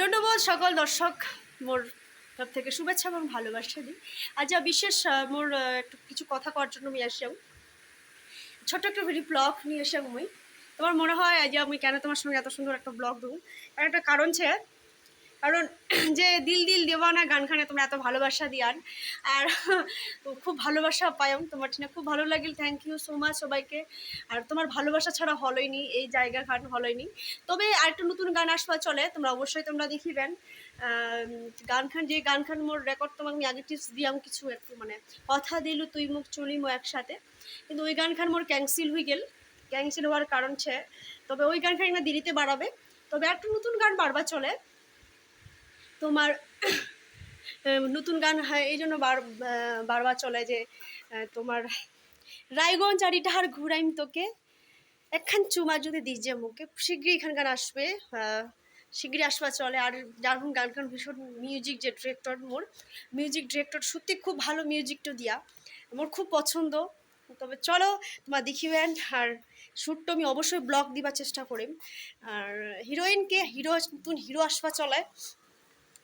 ধন্যবাদ সকল দর্শক মোর তরফ থেকে শুভেচ্ছা এবং ভালোবাসা দিই। আজ বিশেষ মোর একটু কিছু কথা করার জন্য আমি আসলাম ছোট্ট একটা ভিডিও ব্লগ নিয়ে এসে আমি তোমার মনে হয় আজ আমি কেন তোমার সঙ্গে এত সুন্দর একটা ব্লগ দেবো? একটা কারণ ছে কারণ যে দিল দিল দেওয়ানা গানখানে তোমরা এত ভালোবাসা দিয়ান। আর খুব ভালোবাসা পাইম তোমার ঠিক খুব ভালো লাগিল। থ্যাংক ইউ সো মাচ সবাইকে। আর তোমার ভালোবাসা ছাড়া হলইনি এই জায়গা গান হলইনি। তবে আরেকটা নতুন গান আসবা চলে তোমরা অবশ্যই তোমরা দেখিবেন। আম, গান খান যে গান খান মোর রেকর্ড তোমাকে আমি আগে টিপস দিয়াম কিছু একটু মানে কথা দিল তুই মুখ চলি মো একসাথে। কিন্তু ওই গান খান মোর ক্যান্সেল হয়ে গেল। ক্যান্সেল হওয়ার কারণ ছে তবে ওই গান খান না দেরিতে বাড়াবে। তবে একটা নতুন গান বারবার চলে। তোমার নতুন গান হয়, এই জন্য বার বারবার চলে যে তোমার রায়গঞ্জ আর ইটাহার ঘুরাইম তোকে। একখান চুমা যদি দিস যে মুখে শীঘ্রই এখানকার আসবে শীঘ্রই আসবা চলে। আর যার গান গান ভীষণ মিউজিক যে ডিরেক্টর মোর। মিউজিক ডিরেক্টর সত্যি খুব ভালো মিউজিকটা দিয়া। মোর খুব পছন্দ। তবে চলো তোমার দেখিবেন আর শ্যুটটা আমি অবশ্যই ব্লগ দিবার চেষ্টা করিম। আর হিরোইনকে হিরো নতুন হিরো আসবা চলে।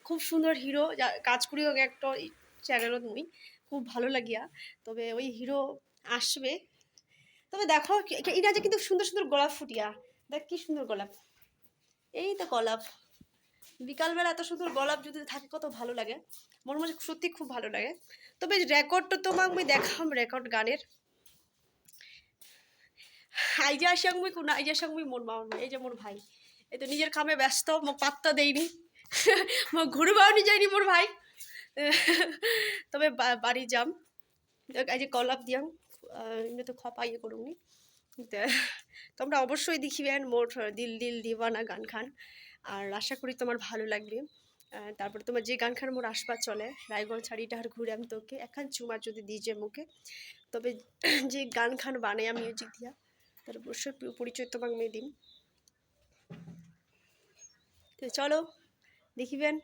খুব সুন্দর হিরো কাজ করিও একটা চ্যানেলত মুই খুব ভালো লাগিয়া। তবে ওই হিরো আসবে। তবে দেখো এটা যে কিন্তু সুন্দর সুন্দর গোলাপ ফুটিয়া। দেখ কি সুন্দর গোলাপ এই তো গোলাপ। বিকালবেলা এত সুন্দর গোলাপ যদি থাকে, কত ভালো লাগে। মোর মনে সত্যি খুব ভালো লাগে। তবে রেকর্ডটা তোমাক আমি দেখাম রেকর্ড গানের। আইজা মুই কোন, আইজা মুই মোর মামা এই যে মোর ভাই। এই তো নিজের কামে ব্যস্ত, মোক পাত্তা দেয়নি। মোক ঘুরবাও নি যায়নি মোর ভাই। তবে বাড়ি যাম। এই যে কলাপ দিয়াম এমনি তো খপা ইয়ে করুনি তোমরা অবশ্যই দেখিবেন মোর দিল দিল দিওয়ানা গান খান। আর আশা করি তোমার ভালো লাগবে। তারপরে তোমার যে গান খান মোর আসবা চলে। রায়গঞ্জ ছাড়িটা আর ঘুরে আমি তোকে। এখান চুমা যদি দিজে মুখে। তবে যে গান খান বানাই মিউজিক দিয়া, তার অবশ্যই পরিচয় তোমাকে আমি দিম। তো চলো। দেখিবেন।